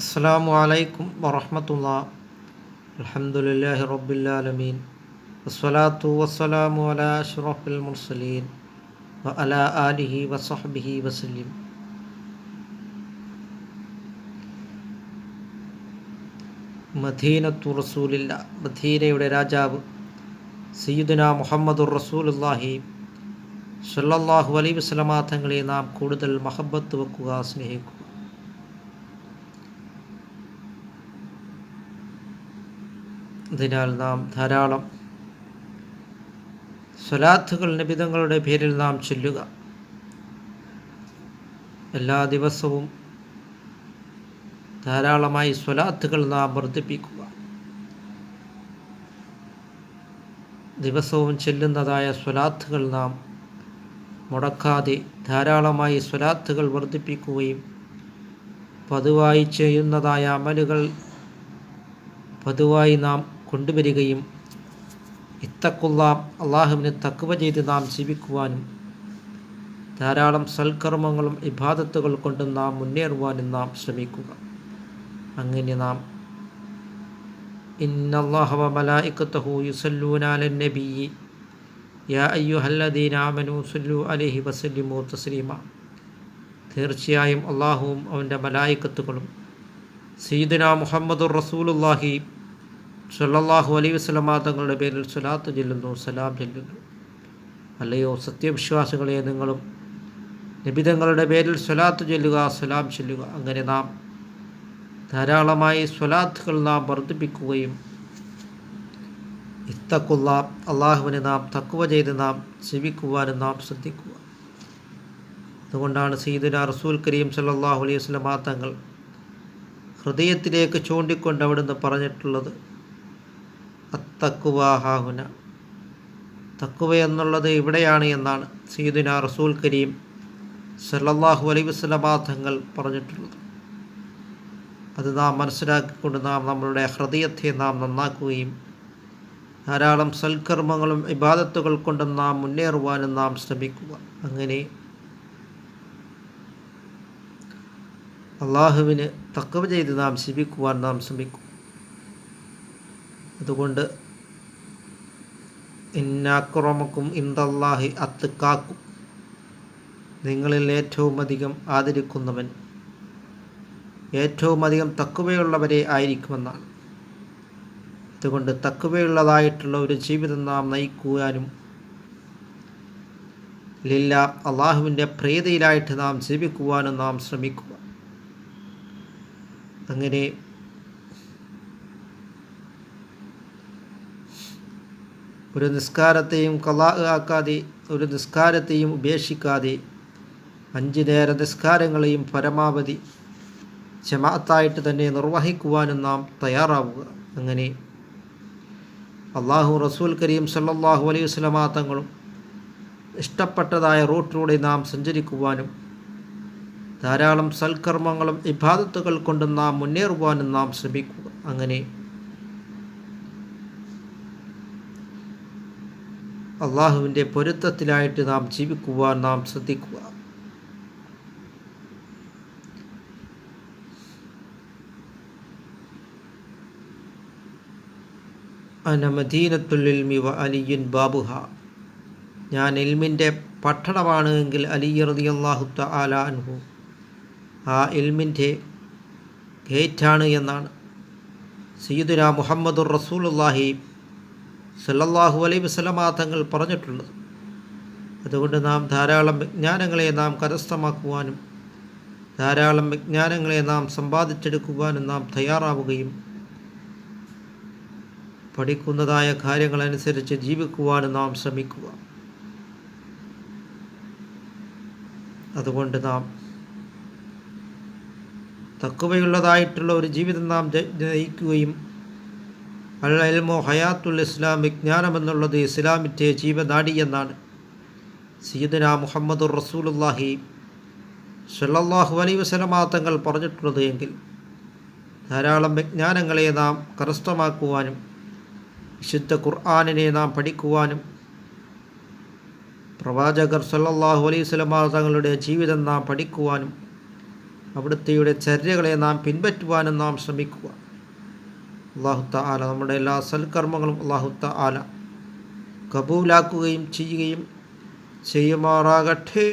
അസ്സാം വലൈക്കും വറഹമത്തുള്ള. അലഹമുല്ലാഹി റബ്ബുലാലമീൻ വസ്സലാത്തു വസ്സലാമു അല അഷ്റഫുൽ മുർസലീൻ. വ അല ആലിഹി വസഹബിഹി വസല്ലിം. മദീനത്തു റസൂലില്ല മദീനയുടെ രാജാവ് സയ്യിദുന മുഹമ്മദുർ റസൂലുല്ലാഹി സല്ലാഹു അലൈഹി വസല്ലമ തങ്ങളെ നാം കൂടുതൽ മഹബത്ത് വെക്കുക സ്നേഹിക്കുക അതിനാൽ നാം ധാരാളം സ്വലാത്തുകൾ നിബിതങ്ങളുടെ പേരിൽ നാം ചൊല്ലുക. എല്ലാ ദിവസവും ധാരാളമായി സ്വലാത്തുകൾ നാം വർദ്ധിപ്പിക്കുക. ദിവസവും ചെല്ലുന്നതായ സ്വലാത്തുകൾ നാം മുടക്കാതെ ധാരാളമായി സ്വലാത്തുകൾ വർദ്ധിപ്പിക്കുകയും പതിവായി ചെയ്യുന്നതായ അമലുകൾ പതിവായി നാം കൊണ്ടുവരികയും ഇത്തക്കുള്ള അള്ളാഹുവിനെ തക്കുവ ചെയ്ത് നാം ജീവിക്കുവാനും ധാരാളം സൽക്കർമ്മങ്ങളും ഇബാദത്തുകൾ കൊണ്ട് നാം മുന്നേറുവാനും നാം ശ്രമിക്കുക. അങ്ങനെ നാം ഇന്നല്ലാഹവ മലായിക്കത്തഹു യുസല്ലൂനാലൻ നബിയി യാ അയ്യുഹല്ലദീന ആമനു സല്ലു അലൈഹി വസല്ലിമു തസ്ലീമ. തീർച്ചയായും അള്ളാഹുവും അവന്റെ മലായിക്കത്തുകളും. സീദന മുഹമ്മദുർ റസൂലുല്ലാഹി സല്ലല്ലാഹു അലൈ വസ്ലമാ തങ്ങളുടെ പേരിൽ സ്വലാത്ത് ചെല്ലുന്നു സലാം ചെല്ലുന്നു. അല്ലയോ സത്യവിശ്വാസികളെ നിങ്ങളും നിബിതങ്ങളുടെ പേരിൽ സ്വലാത്ത് ചെല്ലുക സലാം ചെല്ലുക. അങ്ങനെ നാം ധാരാളമായി സ്വലാത്തുകൾ നാം വർദ്ധിപ്പിക്കുകയും ഇത്തക്കുള്ള അള്ളാഹുവിനെ നാം തക്കുവ ചെയ്ത് നാം ജീവിക്കുവാനും നാം ശ്രദ്ധിക്കുക. അതുകൊണ്ടാണ് സീദുന റസൂൽ കരീം സല്ലല്ലാഹു അലൈഹി വസ്ലമാ തങ്ങൾ ഹൃദയത്തിലേക്ക് ചൂണ്ടിക്കൊണ്ട് അവിടുന്ന് പറഞ്ഞിട്ടുള്ളത്. അത്തക്കുവാഹാഹുന തക്കുവ എന്നുള്ളത് ഇവിടെയാണ് എന്നാണ് സീദുന റസൂൽ കരീം സല്ലാഹു തങ്ങൾ പറഞ്ഞിട്ടുള്ളത്. അത് നാം മനസ്സിലാക്കിക്കൊണ്ട് നാം നമ്മളുടെ ഹൃദയത്തെ നാം നന്നാക്കുകയും ധാരാളം സൽക്കർമ്മങ്ങളും ഇബാദത്തുകൾ കൊണ്ട് നാം മുന്നേറുവാനും നാം ശ്രമിക്കുക. അങ്ങനെ അള്ളാഹുവിന് തക്കവ് ചെയ്ത് നാം ശിപിക്കുവാൻ നാം ശ്രമിക്കും. അതുകൊണ്ട് ഇന്നാക്രമക്കും ഇന്ദല്ലാഹി അത്തുക്കാക്കും നിങ്ങളിൽ ഏറ്റവും അധികം ആദരിക്കുന്നവൻ ഏറ്റവും അധികം തക്കുവയുള്ളവരെ ആയിരിക്കുമെന്നാണ്. അതുകൊണ്ട് തക്കുവയുള്ളതായിട്ടുള്ള ഒരു ജീവിതം നാം നയിക്കുവാനും ലില്ല അള്ളാഹുവിന്റെ പ്രീതിയിലായിട്ട് നാം ജീവിക്കുവാനും നാം ശ്രമിക്കുക. അങ്ങനെ ഒരു നിസ്കാരത്തെയും കലാ ആക്കാതെ ഒരു നിസ്കാരത്തെയും ഉപേക്ഷിക്കാതെ അഞ്ച് നേര നിസ്കാരങ്ങളെയും പരമാവധി ജമാഅത്തായിട്ട് തന്നെ നിർവഹിക്കുവാനും നാം തയ്യാറാവുക. അങ്ങനെ അള്ളാഹു റസൂൽ കരീം സല്ലാഹു അലൈഹി വസല്ലമ തങ്ങളും ഇഷ്ടപ്പെട്ടതായ റൂട്ടിലൂടെ നാം സഞ്ചരിക്കുവാനും ധാരാളം സൽക്കർമ്മങ്ങളും ഇബാദത്തുകൾ കൊണ്ടും നാം മുന്നേറുവാനും നാം ശ്രമിക്കുക. അങ്ങനെ അള്ളാഹുവിന്റെ പൊരുത്തത്തിലായിട്ട് നാം ജീവിക്കുവാൻ നാം ശ്രദ്ധിക്കുക. വ അലിയുൻ ബാബുഹ. ഞാൻ ഇൽമിന്റെ പട്ടണമാണ് എങ്കിൽ അലി റളിയല്ലാഹു തആല അൻഹു. ആ ഇൽമിന്റെ ഗേറ്റാണ് എന്നാണ്. സയ്യിദുന മുഹമ്മദുർ റസൂലുള്ളാഹി സല്ലല്ലാഹു അലൈ വസല്ലമ തങ്ങൾ പറഞ്ഞിട്ടുള്ളത് അതുകൊണ്ട് നാം ധാരാളം വിജ്ഞാനങ്ങളെ നാം കരസ്ഥമാക്കുവാനും ധാരാളം വിജ്ഞാനങ്ങളെ നാം സമ്പാദിച്ചെടുക്കുവാനും നാം തയ്യാറാവുകയും പഠിക്കുന്നതായ കാര്യങ്ങളനുസരിച്ച് ജീവിക്കുവാനും നാം ശ്രമിക്കുക. അതുകൊണ്ട് നാം തക്കുവയുള്ളതായിട്ടുള്ള ഒരു ജീവിതം നാം നയിക്കുകയും അൽ അൽമോ ഹയാത്തുൽ ഇസ്ലാം വിജ്ഞാനം എന്നുള്ളത് ഇസ്ലാമിന്റെ ജീവനാടി എന്നാണ്. സീദന മുഹമ്മദുർ റസൂലുല്ലാഹി സല്ലാഹു അലൈ വസല്ലമ തങ്ങൾ പറഞ്ഞിട്ടുള്ളത് എങ്കിൽ ധാരാളം വിജ്ഞാനങ്ങളെ നാം കരസ്ഥമാക്കുവാനും വിശുദ്ധ ഖുർആാനിനെ നാം പഠിക്കുവാനും പ്രവാചകർ സല്ലാഹു അലൈഹി സ്വലമാ തങ്ങളുടെ ജീവിതം നാം പഠിക്കുവാനും അവിടുത്തെയുടെ ചര്യകളെ നാം പിൻപറ്റുവാനും നാം ശ്രമിക്കുക അള്ളാഹുത്ത ആല നമ്മുടെ എല്ലാ സൽക്കർമ്മങ്ങളും അള്ളാഹുത്ത ആല കബൂലാക്കുകയും ചെയ്യുകയും ചെയ്യുമാറാകട്ടെ.